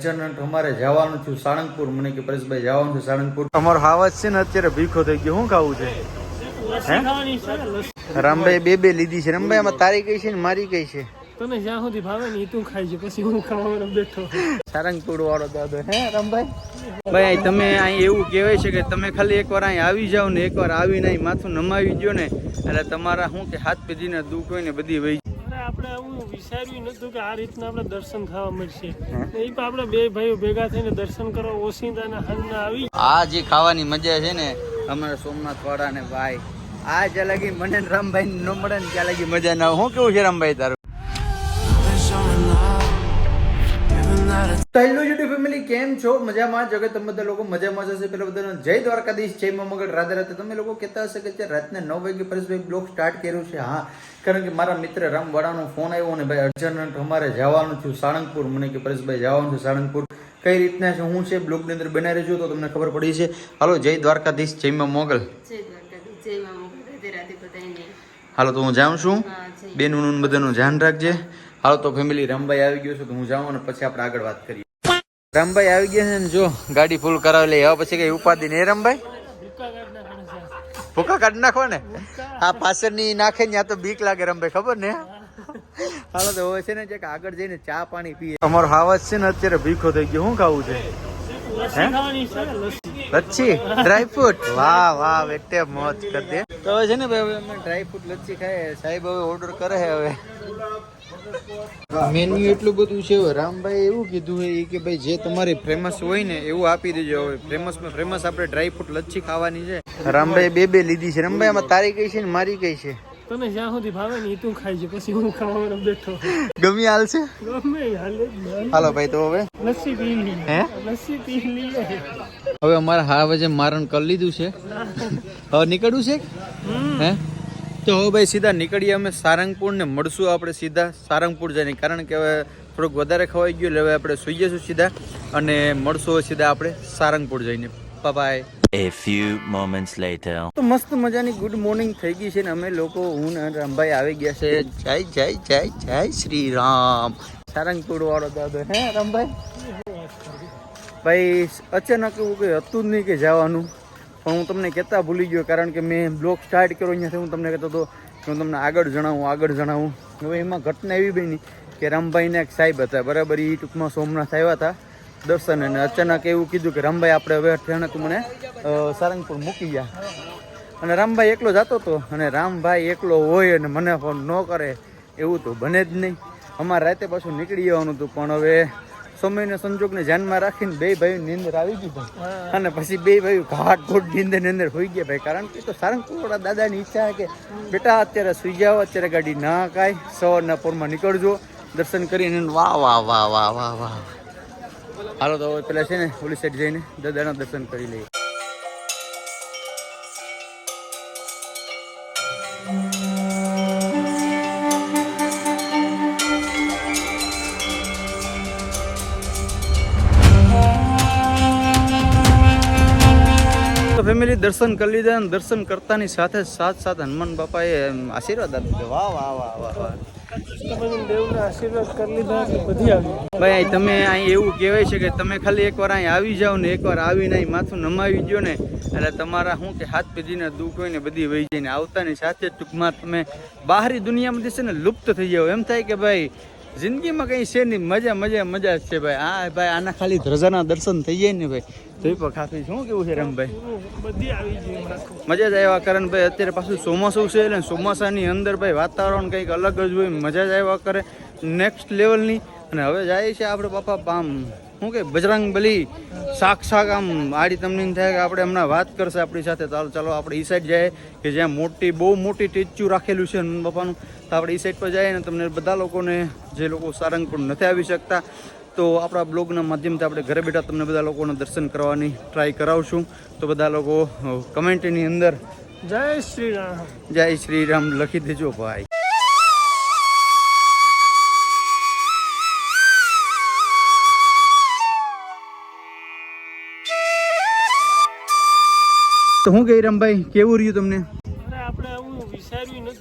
અચાનક અમારે જવાનું છું સાળંગપુર. મને કે પરેશભાઈ જવાનું છે સાળંગપુર. અમારો હાવજ છે ને અત્યારે ભીખો થઈ ગયો. શું ખાવું છે? રામભાઈ બે બે લીધી છે. રામભાઈ આમાં તારી કઈ છે ને મારી કઈ છે? તને જ્યાં સુધી ભાવે ને તું ખાઈ છે. પછી હું ખાવાનો બેઠો સારંગપુર વાળો દાદો. હે રામભાઈ? ભાઈ તમે અહીં એવું કહેવાય છે કે તમે ખાલી એકવાર અહીં આવી જાઓ ને એકવાર આવીને અહીં માથું નમાવી ગયો ને. એટલે તમારા શું કે હાથ પેઢીના દુઃખ હોય ને બધી વહી આપણે આવું વિચાર્યું નતું કે આ રીતના આપણે દર્શન થવા મળશે. એ પણ આપણે બે ભાઈઓ ભેગા થઈને દર્શન કરવા ઓસિંતાના હંગના આવી. આ જે ખાવાની મજા છે ને અમારા સોમનાથ વાળા ને ભાઈ. આ જ્યાં લગી મને રામભાઈ ન મળે ને ત્યાં લગી મજા ના. હું કેવું છે રામભાઈ તારું? હેલો યુટ્યુબ ફેમિલી કેમ છો? મજામાં? જો કે તમે બધા લોકો મજામાં જશે પેલા બધાનો જય દ્વારકાધીશ જય મા મંગળ રાધે રાધે. તમે લોકો કહેતા હશે કે રાતના નવ વાગે પરેશભાઈ બ્લોગ સ્ટાર્ટ કર્યું છે. હા કારણ કે મારા મિત્ર રામવાડાનો ફોન આવ્યો અને ભાઈ અર્જન્ટ અમારે જવાનું છું સાળંગપુર. મને કે પરેશભાઈ જવાનું છે સાળંગપુર. કઈ રીતના છે? હું છે? બ્લોગની અંદર બનાવી રહેજો તો તમને ખબર પડી છે. હાલો જય દ્વારકાધીશ જય મા મોગલ હાલો તો હું જાઉં છું. બેન બધાનું ધ્યાન રાખજે. હાલો તો ફેમિલી રામભાઈ આવી ગયો છે તો હું જાઉં અને પછી આપણે આગળ વાત કરીએ. રામભાઈ આવી ગયા છે ને જો, ગાડી ફૂલ કરાવી લઈ. હવે પછી કઈ ઉપાધિ નહીં રામભાઈ? ભૂકા કાઢ નાખો ને આ પાછળની નાખે ને તો બીક લાગે રામભાઈ, ખબર ને? હાલો તો હોય છે ને જે આગળ જઈને ચા પાણી પીએ. અમારો હાવસ છે ને અત્યારે ભીખો થઈ ગયો. શું ખાવું છે? લચ્છી? ડ્રાયફ્રૂટ વાહ વાહ, વેટે મોજ કરી દે તો હવે છે ને ભાઈ અમે ડ્રાયફ્રૂટ લચ્છી ખાઈએ. સાહેબ હવે ઓર્ડર કરે હવે. મેન્યુ એટલું બધું છે રામભાઈ એવું કીધું છે કે ભાઈ જે તમારી ફેમસ હોય ને એવું આપી દેજો. હવે ફેમસમાં ફેમસ આપણે ડ્રાયફ્રૂટ લચ્છી ખાવાની છે. રામભાઈ બે બે લીધી છે. રામભાઈ આમાં તારી કઈ છે ને મારી કઈ છે? તને જ્યાં સુધી ભાવે ને તું ખાઈ છે પછી હું ખાવાનો બેઠો ગમી હાલ છે? ગમે હાલે હાલો ભાઈ તો હવે? લસ્સી પી લી. હે? લસ્સી પી લી. હવે અમારા હાવજે મારણ કરી લીધું છે. હવે નીકળવું છે? હે? તો હવે ભાઈ સીધા નીકળીએ અમે સારંગપુર ને મળશું આપણે સીધા સારંગપુર જઈને. કારણ કે હવે થોડુંક વધારે ખવાઈ ગયું એટલે હવે આપણે સુઈ જઈશું સીધા અને મળશું સીધા આપણે સારંગપુર જઈને. Bye A few moments later. તો મસ્ત મજાની ગુડ મોર્નિંગ થઈ ગઈ છે ને અમે લોકો હું ને રામભાઈ આવી ગયા છે. જય જય જય જય શ્રી રામ સારંગપુર વાળો દાદો હે રામભાઈ? ભાઈ અચાનક એવું કંઈ હતું જ નહીં કે જવાનું. પણ હું તમને કહેતા ભૂલી ગયો, કારણ કે મેં બ્લોગ સ્ટાર્ટ કર્યો, અહીંયાથી હું તમને કહેતો હતો કે હું તમને આગળ જણાવું આગળ જણાવું. હવે એમાં ઘટના એવી બની કે રામભાઈને એક સાહેબ હતા, બરાબર એ ટૂંકમાં સોમનાથ આવ્યા હતા દર્શન અને અચાનક એવું કીધું કે રામભાઈ આપણે હવે અચાનક મને સારંગપુર મૂકી ગયા. અને રામભાઈ એકલો જતો હતો અને રામભાઈ એકલો હોય અને મને ફોન ન કરે, એવું તો બને જ નહીં. અમારે રાતે પાછું નીકળી જવાનું હતું, પણ હવે સમયને સંજોગને ધ્યાનમાં રાખીને બે ભાઈ નીંદર આવી ગઈ ભાઈ. અને પછી બે ભાઈ ઘાટ ઘોટ નીંદર નીંદર હોઈ ગયા ભાઈ. કારણ કે તો સારંગપુરવાળા દાદાની ઈચ્છા કે બેટા અત્યારે સુઈ જાઓ અત્યારે ગાડી ના કાંઈ સવારના પોરમાં નીકળજો દર્શન કરીને વાહ વાહ વાહ વાહ વાહ વાહ. હાલો તો પેલા છે ને પોલીસ સાઈડ જઈને દાદાના દર્શન કરી લઈએ. તો દર્શન કરી લીધા અને દર્શન કરતાની સાથે સાથ સાથ હનુમાન બાપાએ આશીર્વાદ આપી દીધો. વાહ વાહ વાહ વાહ વાહ. આશીર્વાદ કરી લીધા બધી આવી ભાઈ તમે અહીં એવું કહેવાય છે કે તમે ખાલી એકવાર અહીં આવી જાઓ ને એકવાર આવીને અહીં માથું નમાવી ગયો ને એટલે તમારા શું કે હાથ પેઢીના દુઃખ હોય ને બધી વહી જાય ને આવતાની સાથે જ ટૂંકમાં તમે બહારી દુનિયામાંથી છે ને લુપ્ત થઈ જાઓ. એમ થાય કે ભાઈ જિંદગીમાં કંઈ છે નહીં. મજા મજા મજા જ છે ભાઈ. આ ભાઈ આના ખાલી ધ્રજાના દર્શન થઈ જાય ને ભાઈ. તો પણ ખાસી શું કેવું છે રમભાઈ? બધી આવી ગઈ મજા જ આવ્યા કારણ ભાઈ. અત્યારે પાછું ચોમાસું છે એટલે ચોમાસાની અંદર ભાઈ વાતાવરણ કંઈક અલગ જ હોય મજા જ આવ્યા કરે. નેક્સ્ટ લેવલની અને હવે જાય છે આપણે બાપા આમ શું કે બજરંગ બલી શાક શાક આમ આડી તમને થાય કે આપણે હમણાં વાત કરશે આપણી સાથે. ચાલો ચાલો આપણે એ સાઈડ જાય કે જ્યાં મોટી બહુ મોટી ટેચ્યુ રાખેલું છે હનુમાન બાપાનું. તો આપણે એ સાઈડ પર જઈએ ને તમને બધા લોકોને જે લોકો સારંગપુર નથી આવી શકતા તો આપણા બ્લોગના માધ્યમથી આપણે ઘરે બેઠા તમને બધા લોકોને દર્શન કરવાની ટ્રાય કરાવશું. તો બધા લોકો કમેન્ટની અંદર જય શ્રી રામ. જય શ્રી રામ લખી દેજો ભાઈ. તો હું કહી રમભાઈ? કેવું રહ્યું તમને?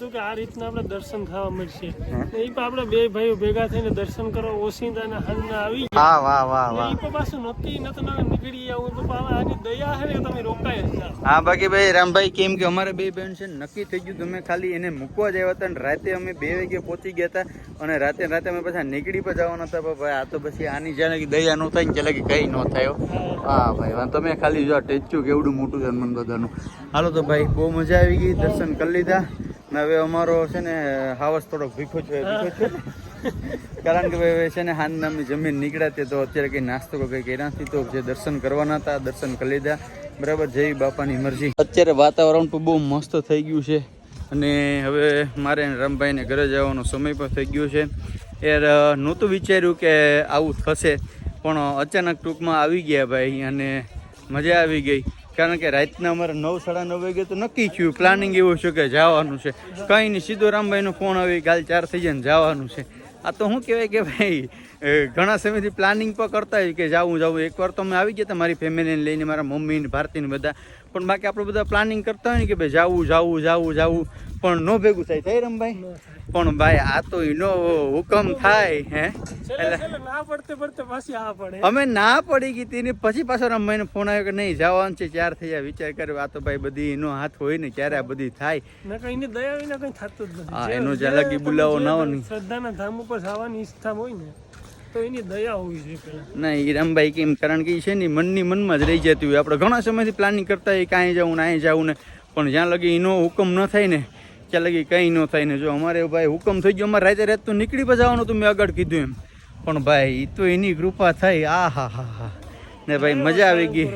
નતું કે આ રીતના આપણે દર્શન થવા મળશે. એ પણ આપણે બે ભાઈઓ ભેગા થઈને દર્શન કરવા ને હાલના આવી ગયા. હા વાહ વાહ વાહ. એ પાછું નક્કી નતું ના નીકળી આવું તો પણ આની દયા હે ને તમે રોકાય જ ના. હા બાકી ભાઈ રામભાઈ કેમ કે અમારે બે બેન છે નક્કી થઈ ગયું તમે ખાલી એને મૂકવા જ આવ્યા હતા અને રાતે અમે બે વાગે પહોંચી ગયા હતા અને રાતે રાતે અમે પાછા નીકળી પણ જવાના હતા પણ ભાઈ આ તો પછી આની જાણે કે દયા ન થાય ને કે કઈ ન થાય હા. ભાઈ તમે ખાલી જો ટેચ્યું કેવડું મોટું છે હનુમાન દાદાનું. હાલો તો ભાઈ બહુ મજા આવી ગઈ દર્શન કરી લીધા. ને હવે અમારો છે ને હાવસ થોડોક ભીખો છે ભીખો છે. કારણ કે હવે છે ને હાન નામની જમીન નીકળ્યા તે તો અત્યારે કંઈ નાસ્તો કંઈ કર્યા નથી તો જે દર્શન કરવાના હતા દર્શન કરી લીધા. બરાબર જય બાપાની મરજી. અત્યારે વાતાવરણ પણ બહુ મસ્ત થઈ ગયું છે. અને હવે મારે રામભાઈને ઘરે જવાનો સમય પણ થઈ ગયો છે. અ, નહોતું વિચાર્યું કે આવું થશે પણ અચાનક ટૂંકમાં આવી ગયા ભાઈ અને મજા આવી ગઈ. કારણ કે રાતના અમારે નવ, સાડા નવ વાગે તો નક્કી થયું પ્લાનિંગ એવું છે કે જવાનું છે. કંઈ નહીં સીધો રામભાઈનો ફોન આવી, કાલ ચાર થઈ જાય ને જવાનું છે. આ તો શું કહેવાય કે ભાઈ ઘણા સમયથી પ્લાનિંગ પણ કરતા હોય કે જાવું જાવું. એકવાર તો અમે આવી ગયા હતા મારી ફેમિલીને લઈને, મારા મમ્મી ને ભારતી બધા. પણ બાકી આપણે બધા પ્લાનિંગ કરતા હોય ને કે ભાઈ જાવું જાવું જાવું જાવું. પણ નો ભેગું થાય. થાય રમભાઈ. પણ ભાઈ આ તો એનો હુકમ થાય હે? અમે ના પડી ગઈ તેની પછી પાછો રમભાઈને ફોન આવ્યો કે નહીં જવાનું છે ચાર થયા વિચાર કર્યો આ તો ભાઈ બધી એનો હાથ હોય ને ક્યારે આ બધી થાય? ને દયા વિના કઈ થતું જ નથી. એનો જે- જ્યાં જે લગી તમે બોલાવો ના હોય શ્રદ્ધાના ધામ ઉપર જવાની ઈચ્છા હોય ને તો એની દયા હોવી જોઈએ ના એ રામભાઈ કેમ? કારણ કે એ છે ને મનની મનમાં જ રહી જતી હોય. આપણે ઘણા સમયથી પ્લાનિંગ કરતા હોય કાંઈ જવું ને અહીં જવું ને. પણ જ્યાં લગી એનો હુકમ ન થાય ને ત્યાં લગી કંઈ ન થાય ને. જો અમારે ભાઈ હુકમ થઈ ગયો અમારે રાતે રાત તો નીકળી પણ જવાનું તો મેં આગળ કીધું એમ. પણ ભાઈ એ તો એની કૃપા થઈ આ હા હા હા ને ભાઈ મજા આવી ગઈ.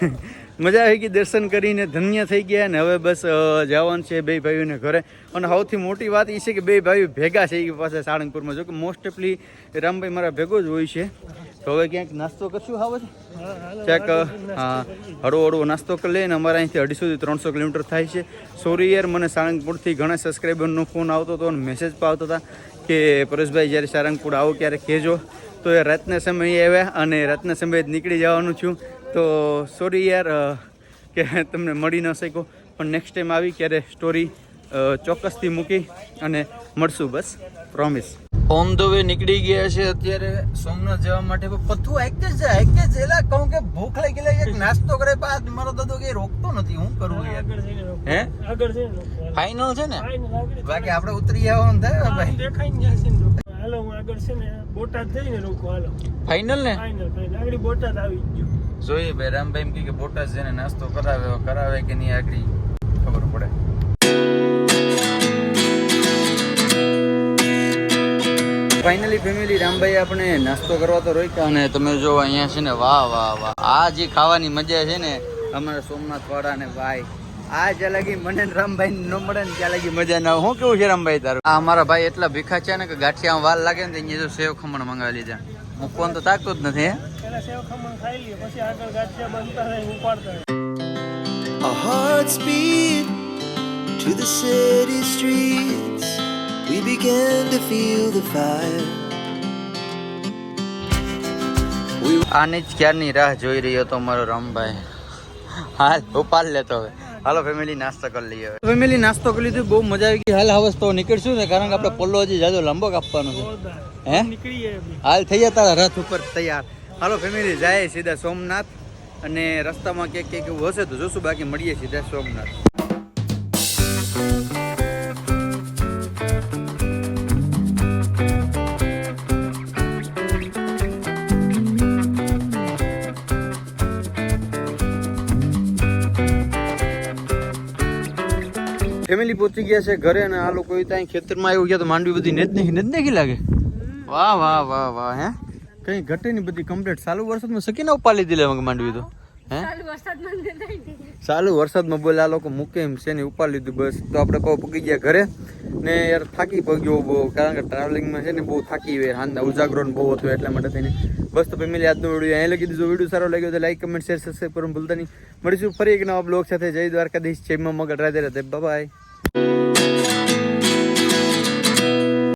મજા આવી ગઈ દર્શન કરીને ધન્ય થઈ ગયા ને હવે બસ જવાનું છે બે ભાઈઓને ઘરે. અને સૌથી મોટી વાત એ છે કે બે ભાઈઓ ભેગા છે એ પાસે સાળંગપુરમાં. જો કે મોસ્ટ ઓફલી રામભાઈ મારા ભેગો જ હોય છે. તો હવે ક્યાંક નાસ્તો કરશું? હાવ ક્યાંક હા, હળવો હળવો નાસ્તો કરી લઈને અમારા અહીંથી અઢીસોથી ત્રણસો કિલોમીટર થાય છે. સોરી યાર મને સાળંગપુરથી ઘણા સબસ્ક્રાઈબરનો ફોન આવતો હતો અને મેસેજ પણ આવતો હતા કે પરેશભાઈ જ્યારે સારંગપુર આવો ક્યારે કહેજો. તો એ રાતના સમયે આવ્યા અને રાતના સમયે જ નીકળી જવાનું છું. તો સોરી યાર કે તમને મળી ન શક્યો પણ નેક્સ્ટ ટાઈમ આવી ક્યારે સ્ટોરી ચોક્કસથી મૂકી અને મળશું બસ પ્રોમિસ ઓન ધ વે નીકળી ગયા છે અત્યારે સોમનાથ જવા માટે. પણ પથ્થું એક જ છે એક જ છે એલા કહું કે ભૂખ લાગી ગયેલી એક નાસ્તો કરે બાદ મારો દાદો કે રોકતો નથી હું કરું યાર? હે? આગળ છે ફાઇનલ છે ને? બાકી આપણે ઉતરી આવવાનું થાય ભાઈ. દેખાઈ ને જશે હાલો હું આગળ છે ને બોટાદ જઈને રોકો હાલો. ફાઇનલ ને? ફાઇનલ ફાઇનલ આગળ બોટાદ આવી જ ગયું. જોઈએ ભાઈ, રામભાઈ એમ કે બોટાદ જઈને નાસ્તો કરાવે કરાવે કે નહીં આગળ? ખબર પડે. ફાઇનલી ફેમિલી રામભાઈ આપણે નાસ્તો કરવા તો રોક્યા અને તમે જો અહીંયા છે ને, વાહ વાહ વાહ. આ જે ખાવાની મજા છે ને, અમારા સોમનાથ વાળા ને ભાઈ. આ જ્યાં લાગી મને રામભાઈ ન મળે ને ત્યાં લાગી મજા ના આવે. કેવું છે રામભાઈ તારું? આ અમારા ભાઈ એટલા ભીખા છે ને કે ગાંઠિયા વાલ લાગે ને તો અહીંયા જો સેવ ખમણ મંગાવી લીધા. હું ફોન તો તાકતો જ નથી પેલા સેવ ખમણ ખાઈ લઈએ પછી આગળ ગાંઠિયા બનતા રહે ઉપાડતા રહે. Our hearts to the city streets. We began to feel the fire. આની જ ક્યારની રાહ જોઈ રહ્યો તો મારો રામભાઈ. હાલ ઉપાડ લેતો હવે. હાલો ફેમિલી નાસ્તો કરી લઈએ ફેમિલી નાસ્તો કરી લીધું. બહુ મજા આવી ગઈ. હાલ હવે તો નીકળશું ને કારણ કે આપણે પલ્લો હજી જાજો લાંબો કાપવાનો છે. હે? નીકળી જાય હાલ થઈ ગયા તારા રથ ઉપર તૈયાર. હાલો ફેમિલી જાય સીધા સોમનાથ અને રસ્તામાં ક્યાંક ક્યાંક એવું હશે તો જોશું બાકી મળીએ સીધા સોમનાથ. ફેમિલી પહોંચી ગયા છે ઘરે અને આ લોકો ત્યાં ખેતરમાં આવી ગયા તો માંડવી બધી નેજ નહીં નેજ નહીં લાગે? વાહ વાહ વાહ વાહ, હે? કઈ ઘટે ની બધી કમ્પ્લીટ ચાલુ વરસાદમાં સકીને ઉપા ઉપાડી લે માંડવી તો, હે? ચાલુ વરસાદમાં બોલે આ લોકો મૂકે એમ છે ને ઉપાડ લીધું બસ. તો આપણે કહો પગી ગયા ઘરે ને યાર થાકી પગ્યો બહુ, કારણ કે ટ્રાવેલિંગમાં છે ને બહુ થાકી હોય હાંદા ઉજાગરો બહુ હતો એટલા માટે થઈને. બસ તો ફેમિલી આજનો વીડિયો અહીં લગી દીધો. વીડિયો સારો લાગ્યો તો લાઈક કમેન્ટ શેર સબસ્ક્રાઈબ કરવાનું ભૂલતા નહીં. મળીશું ફરી એક નવા બ્લોગ સાથે. જય દ્વારકાધીશ. જય મગર. રાધે રાધે. બાય